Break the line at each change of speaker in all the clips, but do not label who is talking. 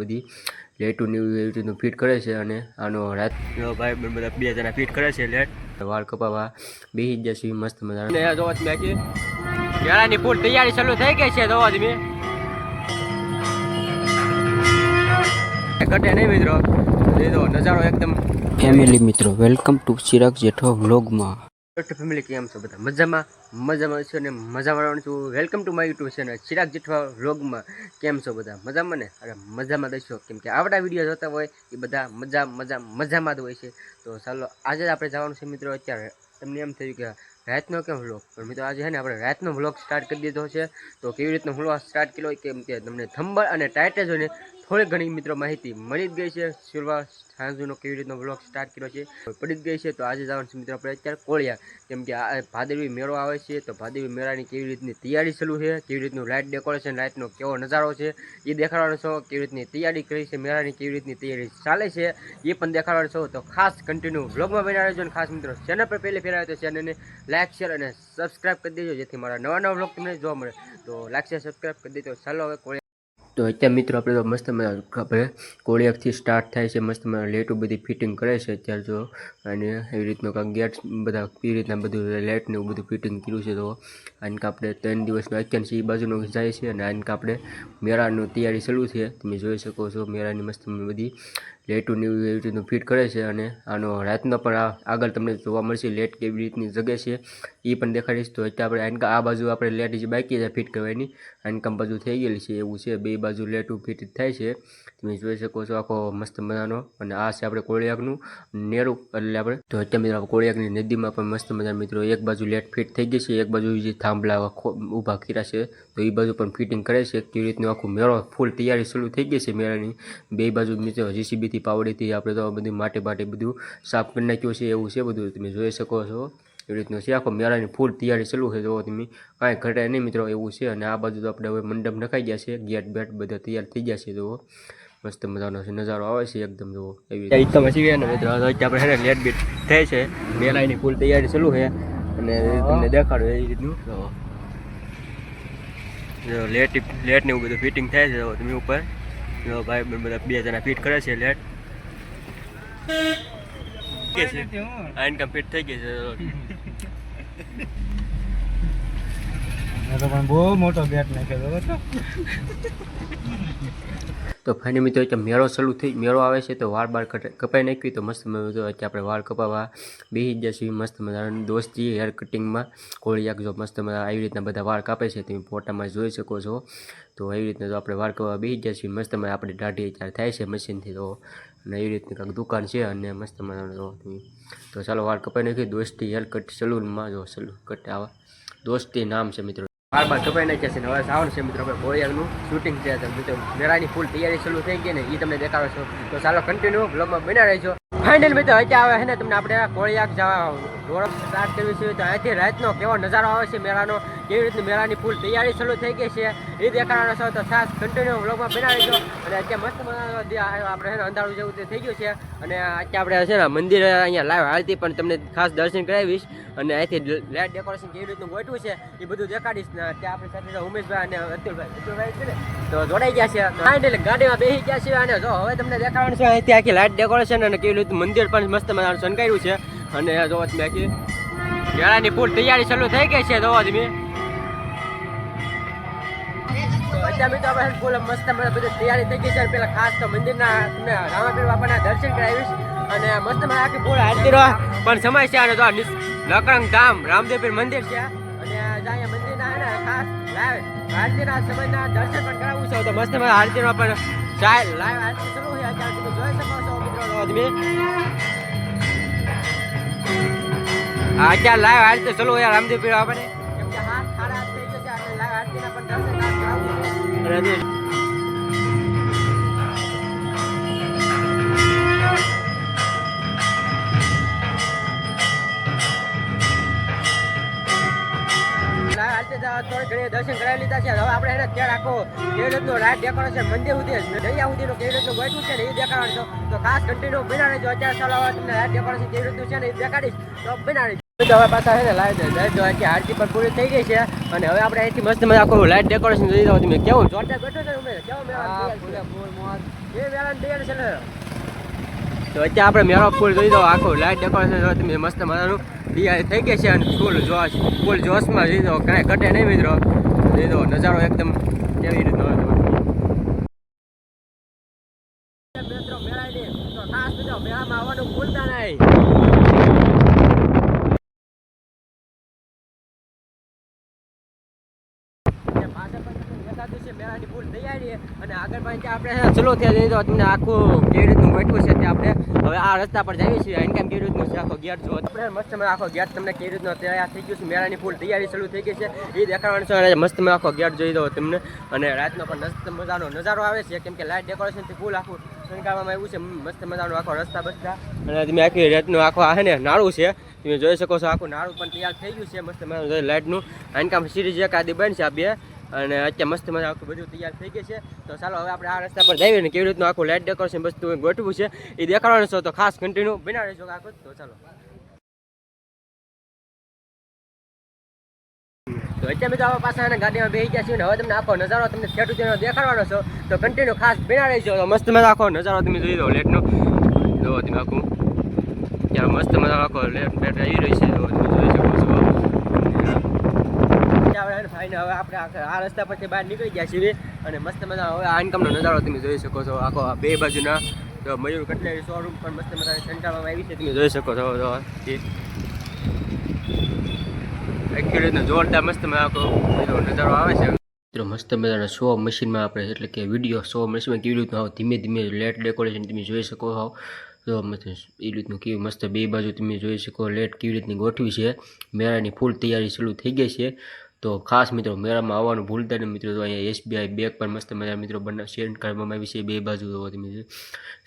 બધી લેટું ને ફિટ કરે છે અને આનો રાત ભાઈ બધા બે જણા ફિટ કરે છે લેટ. વાળ કપાવા જ જશે મસ્ત મજા જોવા તમે કે. કેળાની પૂર તૈયારી ચાલુ થઈ ગઈ છે જોવા તમે ઘટે નહીં મિત્રો. નજારો એકદમ
ફેમિલી મિત્રો વેલકમ ટુ ચિરાગ જેઠો વ્લોગમાં
ફેમિલી કેમ છો બધા? મજામાં? મજામાં છો અને મજામાં માણવાનું છું welcome to my YouTube channel Chirag Jethwa વ્લોગમાં કેમ છો બધા? મજામાં ને? અરે, મજામાં દઈશો કેમ કે આવડા વીડિયો જોતા હોય એ બધા મજા મજા, મજામાં જ હોય છે. તો ચાલો, આજે જ આપણે જવાનું છે મિત્રો અત્યારે. તમને એમ થયું કે રાતનો કેમ વ્લોગ પણ મિત્રો આજે છે ને આપણે રાતનો વ્લોગ સ્ટાર્ટ કરી દીધો છે. તો કેવી રીતનો વ્લોગ સ્ટાર્ટ કર્યો કેમ કે તમને થંબળ અને ટાઇટલ જોઈને થોડી ઘણી મિત્રો માહિતી મળી જ ગઈ છે. શરૂઆત સાંજનો કેવી રીતનો વ્લોગ સ્ટાર્ટ કર્યો છે પડી જ ગઈ છે. તો આજે જવાનું છે મિત્રો આપણે અત્યારે કોળિયા. કેમ કે આ ભાદરવી મેળો આવે છે. તો ભાદરવી મેળાની કેવી રીતની તૈયારી ચાલુ છે? કેવી રીતનું લાઇટ ડેકોરેશન લાઇટનો કેવો નજારો છે? એ દેખાડવાનો છો? કેવી રીતની તૈયારી કરી છે? મેળાની કેવી રીતની તૈયારી ચાલે છે? એ પણ દેખાડવાનો છો. તો ખાસ કન્ટિન્યુ વ્લોગમાં બનાવી રહેજો અને ખાસ મિત્રો ચેનલ પર પહેલે ફેરાવે તો ચેનલને લાઇક શેર અને સબસ્ક્રાઇબ કરી દેજો. જેથી મારા નવા નવા બ્લોગ તમને જોવા મળે. તો લાઇક શેર સબસ્ક્રાઇબ કરી દેજો. ચાલો હવે કોળિયા તો અત્યારે મિત્રો આપણે તો મસ્ત મજા આપણે કોળિયાકથી સ્ટાર્ટ થાય છે, મસ્ત મજા લેટું બધી ફિટિંગ કરે છે અત્યારે જો અને એવી રીતનું કાંઈક ગેટ બધા કેવી રીતના બધું લાઇટ ને એવું બધું ફિટિંગ કર્યું છે તો. આને આપણે ત્રણ દિવસનો અત્યારે એ બાજુનો જાય છે અને આને આપણે મેળાનું તૈયારી ચાલુ છે. તમે જોઈ શકો છો મેળાની મસ્ત બધી લેટું ને એવી રીતનું ફિટ કરે છે અને આનો રાતનો પણ આગળ તમને જોવા મળશે લેટ કેવી રીતની જગ્યા છે. એ પણ દેખાડીશ તો અત્યારે આપણે આનક આ બાજુ આપણે લેટ જે બાકી છે ફિટ કરવાની આનકામ બાજુ થઈ ગયેલી છે, એવું છે. બે બાજુ લેટું ફિટ થાય છે. તમે જોઈ શકો છો આખો મસ્ત મજાનો. અને આ છે આપણે કોળિયાકનું નેરું. એટલે આપણે તો મિત્રો કોળિયાકની નદીમાં પણ મસ્ત મજાના મિત્રો એક બાજુ લેટ ફિટ થઈ ગઈ છે, એક બાજુ જે થાંભલા ઊભા કર્યા છે. તો એ બાજુ પણ ફિટિંગ કરે છે. કેવી રીતનું આખું મેળો ફૂલ તૈયારી શરૂ થઈ ગઈ છે મેળાની. બે બાજુ મિત્રો જીસીબીથી પાવડીથી આપણે તો બધું માટે માટે બધું સાફ કરી નાખ્યું છે, એવું છે બધું. તમે જોઈ શકો છો. એવી રીતનું છે. આખો મેળાની ફૂલ તૈયારી ચાલુ છે. જોવો તમે. કાંઈ ઘટે નહીં મિત્રો એવું છે. અને આ બાજુ તો આપણે હવે મંડપ નખાઈ ગયા છે. ગેટ બેટ બધા તૈયાર થઈ ગયા છે. તો મસ્ત મજાનો છે. નજારો આવે છે એકદમ જોવો. એવી રીતે. તો મચી ગયા ને મિત્રો. આપણે છે ને લેટ બેટ થાય છે. મેળાની ફૂલ તૈયારી ચાલુ છે. અને તમને દેખાડો એ રીતનું. જો લેટ લેટ ને એવું બધું ફિટિંગ થાય છે. જો તમે ઉપર. જો ભાઈ બધા બે જણા ફિટ કરે છે લેટ. કે છે આ ઇન્કમ ફિટ થઈ ગઈ છે.
તો પણ
મિત્રો મેળો ચાલુ થઈ મેળો આવે છે, તો વાળ બાળ કપાઈ નાખ્યું. તો મસ્ત મજા આપણે વાળ કપાવવા જ જશે. મસ્ત મજાના દોસ્તી હેર કટિંગમાં કોળી જો મસ્ત મજા આવી રીતના બધા વાળ કાપે છે. તમે ફોટામાં જોઈ શકો છો. તો એવી રીતના તો આપણે વાળ કપાવવા જ જશે. મસ્ત મજા આપણે દાઢી ત્યારે થાય છે મશીનથી. તો અને એવી રીતની કાંઈક દુકાન છે અને મસ્ત મજાનો તો ચાલો વાળ કપાઈ નાખી દોસ્તી હેર કટ સલૂનમાં જો સલૂન કટ આવા. દોસ્તી નામ છે મિત્રો. બાર બાર કપાઈ નાખ્યા છે ને હવે સાવન છે મિત્રો. આપણે કોળિયાનું શૂટિંગ છે. મિત્રો, મેળાની ફૂલ તૈયારી શરૂ થઈ ગઈ ને એ તમને દેખાડો છો. તો ચાલો કન્ટિન્યુ બ્લોગમાં બના રહેજો. ફાઇનલ મિત્રો, અત્યારે આવે છે ને, તમને આપણે કોળિયાક જવા રોડ સ્ટાર્ટ કરવી છે. તો અહીંથી રાતનો કેવો નજારો આવે છે મેળાનો? કેવી રીતની મેળાની ફૂલ તૈયારી શરૂ થઈ ગઈ છે? એ દેખાડવાનો છો. તો ખાસ કન્ટિન્યુ બ્લોગમાં બનાવી દો. અને અત્યારે મસ્ત મજાનો આપણે છે ને અંધારું જેવું થઈ ગયું છે. અને અત્યારે આપણે છે ને મંદિર અહીંયા લાઈવ હાલતી, પણ તમને ખાસ દર્શન કરાવીશ. અને અહીંથી લાઇટ ડેકોરેશન કેવી રીતનું ગોઠવું છે, એ બધું દેખાડીશ. ને ત્યાં આપણી સાથે ઉમેશભાઈ અને અતુલભાઈ. અતુલભાઈ તો જોડાઈ ગયા છે. ગાડીમાં બેસી ગયા છે અને જો હવે તમને દેખાડવાનું છે, અહીંથી આખી લાઇટ ડેકોરેશન અને કેવી મંદિર પણ મસ્ત મજાનું શણગાર્યું છે. અને જો તમે આખી ફૂલ તૈયારી ચાલુ થઈ ગઈ છે, જોવો તમે. મજા બધી તૈયારી થઈ ગઈ છે. પેલા ખાસ મંદિરના તમને રામાપીર દર્શન કરાવીશ. અને મસ્ત મજા આખી ફૂલ હાલતી પણ સમય છે અને જો ધામ, રામદેવપીર મંદિર છે. અને મંદિરના ખાસ લાઈવ આરતીના સમયના દર્શન પણ કરાવું છે. તો મસ્ત મજા આરતીમાં પણ જોઈ શકો છો. જો તમે આ અત્યારે લાઈવ આરતી ચાલુ છે રામદેવપીર બાપાને કેમ કે હાથ આઠ થઈ છે એટલે લાઈવ આરતીના પણ દર્શન થોડી ઘણી દર્શન કરાવી લીધા છે. હવે આપણે એને ત્યાં રાખો. કેવી રીતનું લાઇટ ડેકોરેશન મંદિર સુધી દરિયા સુધીનું કેવી રીતનું ગોઠવું છે ને એ દેખાડવાનું છે. તો ખાસ કન્ટિન્યુ બના રહેજો. અત્યારે ચાલો તમને લાઇટ ડેકોરેશન કેવી રીતનું છે ને એ દેખાડીશ. તો બના રહેજો. હવે પાછા છે ને લાઈટ લાઈટ જો કે આરતી પણ પૂરી થઈ ગઈ છે. અને હવે આપણે અહીંથી મસ્ત મજા આખું લાઈટ ડેકોરેશન જોઈ દઉં તમે કેવું જોરદાર બેઠો છે કેવો મેળા તો અત્યારે આપણે મેળો ફૂલ જોઈ દઉં આખું લાઈટ ડેકોરેશન તમે મસ્ત મજાનું તૈયાર થઈ ગયા છે અને ફૂલ જોશ, ફૂલ જોશમાં લીધો. કાંઈ ઘટે નહીં મિત્રો. લીધો નજારો એકદમ કેવી રીતનો મિત્રો મેળાની તો ખાસ મિત્રો મેળામાં આવવાનું ભૂલતા નહીં અને પાછળ પણ તમને દેખાતું છે અને આગળ આપણે ચલો ત્યાં જઈ તો તમને આખું કેવી રીતનું બેઠવું છે ત્યાં આપણે. હવે આ રસ્તા પર જઈએ છીએ ઇન્કમ કેવી રીતનું આખો ગેટ જો મસ્ત આખો ગેટ તમને કેવી રીતનો તૈયાર થઈ છે, મેળાની ફૂલ તૈયારી શરૂ થઈ છે. એ દેખાડવાનું છે, અને મસ્ત આખો ગેટ જોઈ દો તમને. અને રાતનો પણ મજાનો નજારો આવે છે, કેમ લાઇટ ડેકોરેશનથી ફૂલ આખું શણગારવામાં આવ્યું છે મસ્ત મજાનો આખો રસ્તા બસ્તા. અને આખી રાતનું આખો આ છે ને, નાળું છે, તમે જોઈ શકો છો, આખું નાળું પણ તૈયાર થઈ ગયું છે, મસ્ત મજાનું લાઇટનું આનકામ સિરીઝ એક આદિ બનશે આ બે. અને અત્યારે મસ્ત મજા આખું બધું તૈયાર થઈ ગઈ છે. તો ચાલો હવે આપણે આ રસ્તા પર જઈએ ને કેવી રીતનું આખું લાઇટ ડેકોરેશન વસ્તુ ગોઠવું છે. એ દેખાડવાનું છો તો ખાસ કન્ટિન્યુ બિના રહેજો આખું તો ચાલો. તો અત્યારે મિત્રો આવા પાછા એને ગાડીમાં બેસી ગયા છીએ હવે તમને આખો નજારો તમને સેટ તેનો દેખાડવાનો છો. તો કન્ટિન્યુ ખાસ બના રહેજો તો મસ્ત મજા આખો નજારો તમે જોઈ દો લેટનો જો તમે આખું. ત્યાં મસ્ત મજા આખો લેટ બેટ આવી રહી છે જો તમે જોઈ શકો છો ફાઈને હવે આપણે આ- રસ્તા પરથી બહાર નીકળી ગયા છીએ અને મસ્ત મજા હવે આ ઇન્કમનો નજારો તમે જોઈ શકો છો. આખો બે બાજુના તો મયુર કટલેરી શોરૂમ પણ મસ્ત મજાની સંચાલવામાં આવી છે. તમે જોઈ શકો છો તો એ આખી રીતનો જોરદાર મસ્ત મજા આખો નજારો આવે છે.
મસ્ત મજાના શો મશીનમાં આપણે એટલે કે વીડિયો શો મશીનમાં કેવી રીતનું આવો ધીમે ધીમે લેટ ડેકોરેશન તમે જોઈ શકો છો. તો મસ્ત એ રીતનું કેવું મસ્ત બે બાજુ તમે જોઈ શકો લેટ કેવી રીતની ગોઠવી છે. મેળાની ફૂલ તૈયારી શરૂ થઈ ગઈ છે. તો ખાસ મિત્રો, મેળામાં આવવાનું ભૂલતા નહીં મિત્રો, તો અહીંયા એસબીઆઈ બેગ પણ મસ્ત મજા મિત્રો બના શેર કરવામાં આવી છે, બે બાજુ હોવાથી મિત્રો.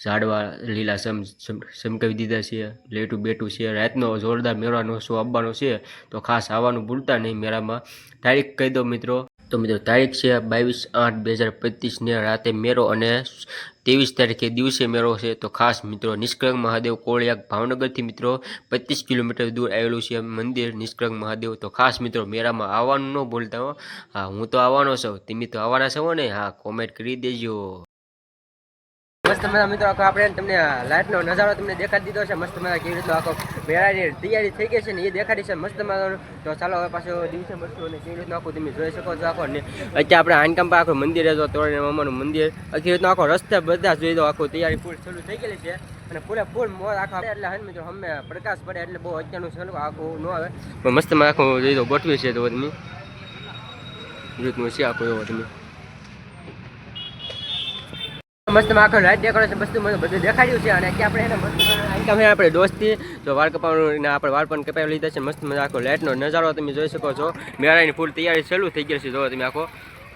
ઝાડવા, લીલા સમ, સમ- સમકાવી દીધા છે, લેટું બેટું છે, રાતનો જોરદાર મેળાનો શો આવવાનો છે, તો ખાસ આવવાનું ભૂલતા નહીં મેળામાં. તારીખ કહી દો મિત્રો. તો મિત્રો, તારીખ છે બાવીસ આઠ બે હજાર પચીસને રાતે મેળો અને ત્રેવીસ તારીખે દિવસે મેળો છે. તો ખાસ મિત્રો નિષ્કળંક મહાદેવ કોળિયાક ભાવનગરથી મિત્રો, પચીસ કિલોમીટર દૂર આવેલું છે મંદિર નિષ્કળંક મહાદેવ. તો ખાસ મિત્રો, મેળામાં આવવાનું ન ભૂલતા હો. હા, હું તો આવવાનો છું. તમે તો આવવાના છો ને? હા કોમેન્ટ કરી દેજો.
મસ્ત મજા મિત્રો, આખો આપણે તમને લાઇટનો નજારો તમને દેખાડી દીધો છે. મસ્ત મજા કેવી રીતનો આખો મેળાની તૈયારી થઈ ગઈ છે ને એ દેખાડી છે. મસ્ત મજાનો. તો ચાલો હવે પાછો દિવસે મળશું અને કેવી રીતનું આખું તમે જોઈ શકો છો આખો ને અત્યારે આપણે આનકામ પર આખું મંદિર હતો તોડીને મામાનું મંદિર. આખી રીતનો આખો રસ્તા બધા જોઈ દો આખો તૈયારી ફૂલ શરૂ થઈ ગયેલી છે. અને પૂરે ફૂલ મોર આખા એટલે હન મિત્રો અમે પ્રકાશ પડે એટલે બહુ અત્યારનું ચાલુ આખું ન આવે. મસ્ત આખું જોઈ દો ગોઠવી છે તો તમે. રીતનું છે આખું એવો તમે. મસ્ત આખો લાઈટ ડેકોરેશન વસ્તુ મને બધું દેખાડ્યું છે. અને કે આપણે એને મસ્ત આપણે દોસ્તી તો વાળ કપાવવાનું ને આપણે વાળ પણ કપાવી લીધા છે. મસ્ત મજા આખો લાઇટનો નજારો તમે જોઈ શકો છો. મેળાની ફૂલ તૈયારી શરૂ થઈ ગઈ છે. જો તમે આખો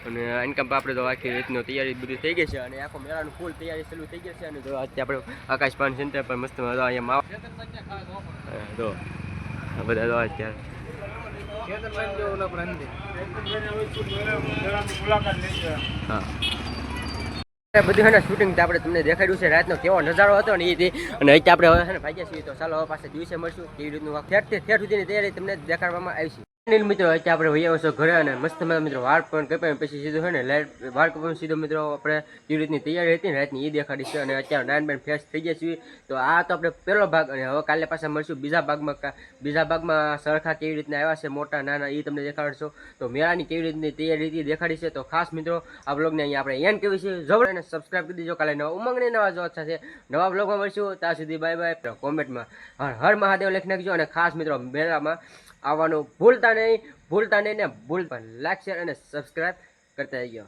અને ઇન્કમ આપણે તો આખી રીતનો તૈયારી બધી થઈ ગઈ છે. અને આખો મેળાનું ફૂલ તૈયારી શરૂ થઈ ગઈ છે. અને જો અત્યારે આપણે આકાશ પાન સેન્ટર પર મસ્ત મજા અહીંયા માવ જો. બધા જો અત્યારે હા. બધું છે શૂટિંગ શૂટિંગ આપણે તમને દેખાડ્યું છે. રાતનો કેવો નજારો હતો ને એ તે અને અહીં આપણે હવે છે ને ભાગ્યા છીએ. તો ચાલો હવે પાસે દિવસે મળશું. કેવી રીતનું ઠેઠ ઠેઠ સુધીની તૈયારી તમને દેખાડવામાં આવી છે અનિલ મિત્રો અત્યારે આપણે વૈયા આવશો ઘરે અને મસ્ત મજા મિત્રો, વાળ પણ કપાય પછી સીધું છે ને, લાઈટ, વાળ કપાય સીધો મિત્રો, આપણે કેવી રીતની તૈયારી હતી ને, રાતની એ દેખાડી છે અને અત્યારે નાન બેન ફ્રેશ થઈ ગયા છીએ. તો આ તો આપણે પહેલો ભાગ અને હવે કાલે પાછા મળશું બીજા ભાગમાં બીજા ભાગમાં સરખા કેવી રીતના આવ્યા છે, મોટા, નાના એ તમને દેખાડશો. તો મેળાની કેવી રીતની તૈયારી હતી દેખાડી છે. તો ખાસ મિત્રો, આ બ્લોગને અહીંયા આપણે એન કેવી છે. જવડ અને સબસ્ક્રાઈબ કરી દીજો. કાલે નવા ઉમંગને નવા જો અચ્છા છે નવા બ્લોગમાં મળશું. ત્યાં સુધી બાય બાય કોમેન્ટમાં હર મહાદેવ લખી નાખજો અને ખાસ મિત્રો, મેળામાં આવવાનું ભૂલતા નહીં ભૂલતા નહીં ને ભૂલ પણ લાઈક શેર અને સબસ્ક્રાઈબ કરતા જજો